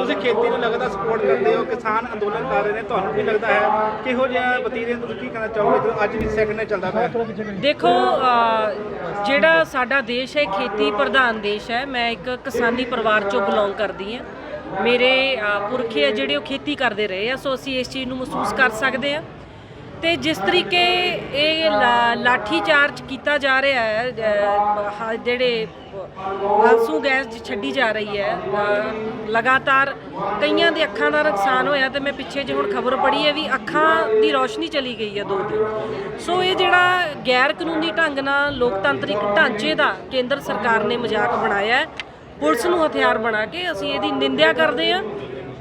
ਤੁਸੀਂ ਖੇਤੀ ਨੂੰ ਲੱਗਦਾ ਸਪੋਰਟ ਕਰਦੇ ਹੋ ਕਿਸਾਨ ਅੰਦੋਲਨ ਕਰ ਰਹੇ ਨੇ ਤੁਹਾਨੂੰ ਕੀ ਲੱਗਦਾ ਹੈ? ਕਿਹੋ ਜਿਹਾ ਵਤੀਰੇ ਤੁਸੀਂ ਕੀ ਕਹਿਣਾ ਚਾਹੋਗੇ ਜੋ ਅੱਜ ਵੀ ਸੈਕਿੰਡ ਚੱਲਦਾ ਪਿਆ? ਦੇਖੋ ਅ, ਜਿਹੜਾ ਸਾਡਾ ਦੇਸ਼ ਹੈ ਖੇਤੀ ਪ੍ਰਧਾਨ ਦੇਸ਼ ਹੈ। ਮੈਂ ਇੱਕ ਕਿਸਾਨੀ ਪਰਿਵਾਰ ਚੋਂ ਬਿਲੋਂਗ ਕਰਦੀ ਹਾਂ। ਮੇਰੇ ਅ, ਪੁਰਖੇ ਆ ਜਿਹੜੇ ਉਹ ਖੇਤੀ ਕਰਦੇ ਰਹੇ ਆ ਸੋ ਅਸੀਂ ਇਸ ਚੀਜ਼ ਨੂੰ ਮਹਿਸੂਸ ਕਰ ਸਕਦੇ ਆ ਤੇ ਜਿਸ ਤਰੀਕੇ ਇਹ ਲਾ- ਲਾਠੀ ਚਾਰਜ ਕੀਤਾ ਜਾ ਰਿਹਾ ਹੈ ਜਿਹੜੇ ਆਂਸੂ ਗੈਸ ਛੱਡੀ ਜਾ ਰਹੀ ਹੈ ਲਗਾਤਾਰ ਕਈਆਂ ਦੇ ਅੱਖਾਂ ਦਾ ਨੁਕਸਾਨ ਹੋਇਆ ਤੇ ਮੈਂ ਪਿੱਛੇ ਜੇ ਹੁਣ ਖਬਰ ਪੜ੍ਹੀ ਹੈ ਵੀ ਅੱਖਾਂ ਦੀ ਰੋਸ਼ਨੀ ਚਲੀ ਗਈ ਹੈ ਦੋ ਦਿਨ। ਸੋ ਇਹ ਜਿਹੜਾ ਗੈਰ ਕਾਨੂੰਨੀ ਢੰਗ ਨਾਲ ਲੋਕਤੰਤਰਿਕ ਢਾਂਚੇ ਦਾ ਕੇਂਦਰ ਸਰਕਾਰ ਨੇ ਮਜ਼ਾਕ ਬਣਾਇਆ ਪੁਲਿਸ ਨੂੰ ਹਥਿਆਰ ਬਣਾ ਕੇ ਅਸੀਂ ਇਹਦੀ ਨਿੰਦਿਆ ਕਰਦੇ ਹਾਂ।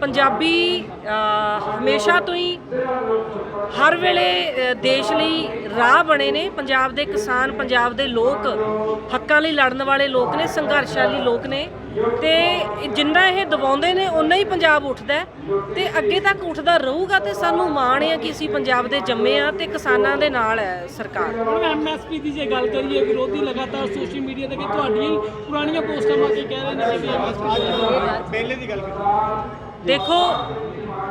ਪੰਜਾਬੀ ਹਮੇਸ਼ਾ ਤੋਂ ਹੀ ਹਰ ਵੇਲੇ ਦੇਸ਼ ਲਈ ਰਾਹ ਬਣੇ ਨੇ। ਪੰਜਾਬ ਦੇ ਕਿਸਾਨ ਪੰਜਾਬ ਦੇ ਲੋਕ ਹੱਕਾਂ ਲਈ ਲੜਨ ਵਾਲੇ ਲੋਕ ਨੇ ਸੰਘਰਸ਼ਾਲੀ ਲੋਕ ਨੇ। ਤੇ ਜਿੰਨਾ ਇਹ ਦਬਾਉਂਦੇ ਨੇ ਉਨਾ ਹੀ ਪੰਜਾਬ ਉੱਠਦਾ ਤੇ ਅੱਗੇ ਤੱਕ ਉੱਠਦਾ ਰਹੂਗਾ ਤੇ ਸਾਨੂੰ ਮਾਣ ਹੈ ਕਿ ਅਸੀਂ ਪੰਜਾਬ ਦੇ ਜੰਮੇ ਆ ਤੇ ਕਿਸਾਨਾਂ ਦੇ ਨਾਲ ਹੈ ਸਰਕਾਰ। ਹੁਣ ਐਮਐਸਪੀ ਦੀ ਜੇ ਗੱਲ ਕਰੀਏ ਵਿਰੋਧੀ ਲਗਾਤਾਰ ਸੋਸ਼ਲ ਮੀਡੀਆ ਤੇ ਕਿ ਤੁਹਾਡੀਆਂ ਪੁਰਾਣੀਆਂ ਪੋਸਟਾਂ ਮਾ ਕੇ ਕਹਿ ਰਹੇ ਨੇ ਕਿ ਐਮਐਸਪੀ ਪਹਿਲੇ ਦੀ ਗੱਲ ਕਰੀਏ। ਦੇਖੋ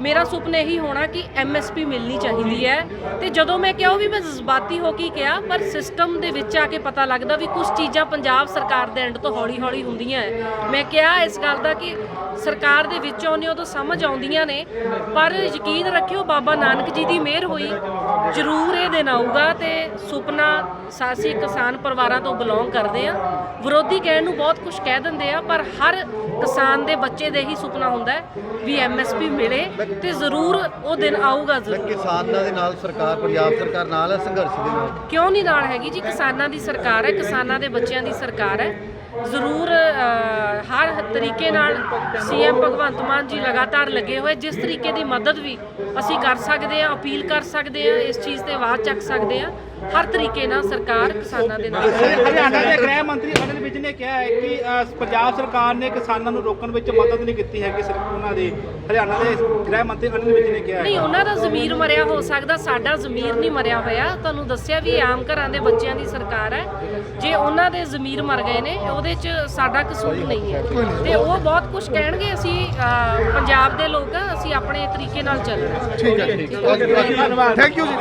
ਮੇਰਾ ਸੁਪਨਾ ਇਹੀ ਹੋਣਾ ਕਿ ਐਮਐਸਪੀ ਮਿਲਣੀ ਚਾਹੀਦੀ ਹੈ। ਤੇ ਜਦੋਂ ਮੈਂ ਕਿਹਾ, ਉਹ ਵੀ ਮੈਂ ਜਜ਼ਬਾਤੀ ਹੋ ਕੇ ਕਿਹਾ, ਪਰ ਸਿਸਟਮ ਦੇ ਵਿੱਚ ਆ ਕੇ ਪਤਾ ਲੱਗਦਾ ਵੀ ਕੁਝ ਚੀਜ਼ਾਂ ਪੰਜਾਬ ਸਰਕਾਰ ਦੇ ਐਂਡ ਤੋਂ ਹੌਲੀ-ਹੌਲੀ ਹੁੰਦੀਆਂ ਹੈ ਮੈਂ ਕਿਹਾ ਇਸ ਗੱਲ ਦਾ ਕਿ ਸਰਕਾਰ ਦੇ ਵਿੱਚ ਆਉਂਦੇ ਉਦੋਂ ਸਮਝ ਆਉਂਦੀਆਂ ਨੇ, ਪਰ ਯਕੀਨ ਰੱਖਿਓ ਬਾਬਾ ਨਾਨਕ ਜੀ ਦੀ ਮਿਹਰ ਹੋਈ, ਜ਼ਰੂਰ ਇਹ ਦਿਨ ਆਊਗਾ ਤੇ ਸੁਪਨਾ ਸਾਸੀ ਕਿਸਾਨ ਪਰਿਵਾਰਾਂ ਤੋਂ ਬਿਲੋਂਗ ਕਰਦੇ ਆ। ਵਿਰੋਧੀ ਕਹਿਣ ਨੂੰ ਬਹੁਤ ਕੁਝ ਕਹਿ ਦਿੰਦੇ ਆ, ਪਰ ਹਰ ਕਿਸਾਨ ਦੇ ਬੱਚੇ ਦੇ ਹੀ ਸੁਪਨਾ ਹੁੰਦਾ ਹੈ ਵੀ ਐਮਐਸਪੀ ਮਿਲੇ। ਤੇ ਜ਼ਰੂਰ ਉਹ ਦਿਨ ਆਊਗਾ ਜ਼ਰੂਰ। ਕਿਸਾਨਾਂ ਦੇ ਨਾਲ ਸਰਕਾਰ ਪੰਜਾਬ ਸਰਕਾਰ ਨਾਲ ਹੈ ਸੰਘਰਸ਼ ਦੇ ਨਾਲ? ਕਿਉਂ ਨਹੀਂ ਨਾਲ ਹੈਗੀ ਜੀ? ਕਿਸਾਨਾਂ ਦੀ ਸਰਕਾਰ ਹੈ ਕਿਸਾਨਾਂ ਦੇ ਬੱਚਿਆਂ ਦੀ ਸਰਕਾਰ ਹੈ। ਜ਼ਰੂਰ ਹਰ ਤਰੀਕੇ ਨਾਲ ਸੀਐਮ ਭਗਵੰਤ ਮਾਨ ਜੀ ਲਗਾਤਾਰ ਲੱਗੇ ਹੋਏ। ਜਿਸ ਤਰੀਕੇ ਦੀ ਮਦਦ ਵੀ ਅਸੀਂ ਕਰ ਸਕਦੇ ਹਾਂ ਅਪੀਲ ਕਰ ਸਕਦੇ ਹਾਂ ਇਸ ਚੀਜ਼ ਤੇ ਆਵਾਜ਼ ਚੱਕ ਸਕਦੇ ਹਾਂ ਹਰ ਤਰੀਕੇ ਨਾਲ ਸਰਕਾਰ ਕਿਸਾਨਾਂ ਦੇ ਨਾਲ ਹੈ। ਹਰਿਆਣਾ ਦੇ ਗ੍ਰਹਿ ਮੰਤਰੀ ਅਨਿਲ ਵਿਜ ਨੇ ਕਿਹਾ ਹੈ ਕਿ ਪੰਜਾਬ ਸਰਕਾਰ ਨੇ ਕਿਸਾਨਾਂ ਨੂੰ ਰੋਕਣ ਵਿੱਚ ਮਦਦ ਨਹੀਂ ਕੀਤੀ ਹੈਗੀ ਸਰ ਉਹਨਾਂ ਦੇ ਹਰਿਆਣਾ ਦੇ ਗ੍ਰਹਿ ਮੰਤਰੀ ਅਨਿਲ ਵਿਜ ਨੇ ਕਿਹਾ ਹੈ। ਨਹੀਂ ਉਹਨਾਂ ਦਾ ਜ਼ਮੀਰ ਮਰਿਆ ਹੋ ਸਕਦਾ ਸਾਡਾ ਜ਼ਮੀਰ ਨਹੀਂ ਮਰਿਆ ਹੋਇਆ। ਤੁਹਾਨੂੰ ਦੱਸਿਆ ਵੀ ਆਮ ਘਰਾਂ ਦੇ ਬੱਚਿਆਂ ਦੀ ਸਰਕਾਰ ਹੈ। ਜੇ ਉਹਨਾਂ ਦੇ ਜ਼ਮੀਰ ਮਰ ਗਏ ਨੇ ਉਹਦੇ 'ਚ ਸਾਡਾ ਕਸੂਰ ਨਹੀਂ ਹੈ। ਤੇ ਉਹ ਬਹੁਤ ਕੁਝ ਕਹਿਣਗੇ ਅਸੀਂ ਅਹ, ਪੰਜਾਬ ਦੇ ਲੋਕ ਆ ਅਸੀਂ ਆਪਣੇ ਤਰੀਕੇ ਨਾਲ ਚੱਲਣਾ ਠੀਕ ਹੈ ਠੀਕ ਹੈ। ਧੰਨਵਾਦ। ਥੈਂਕ ਯੂ ਜੀ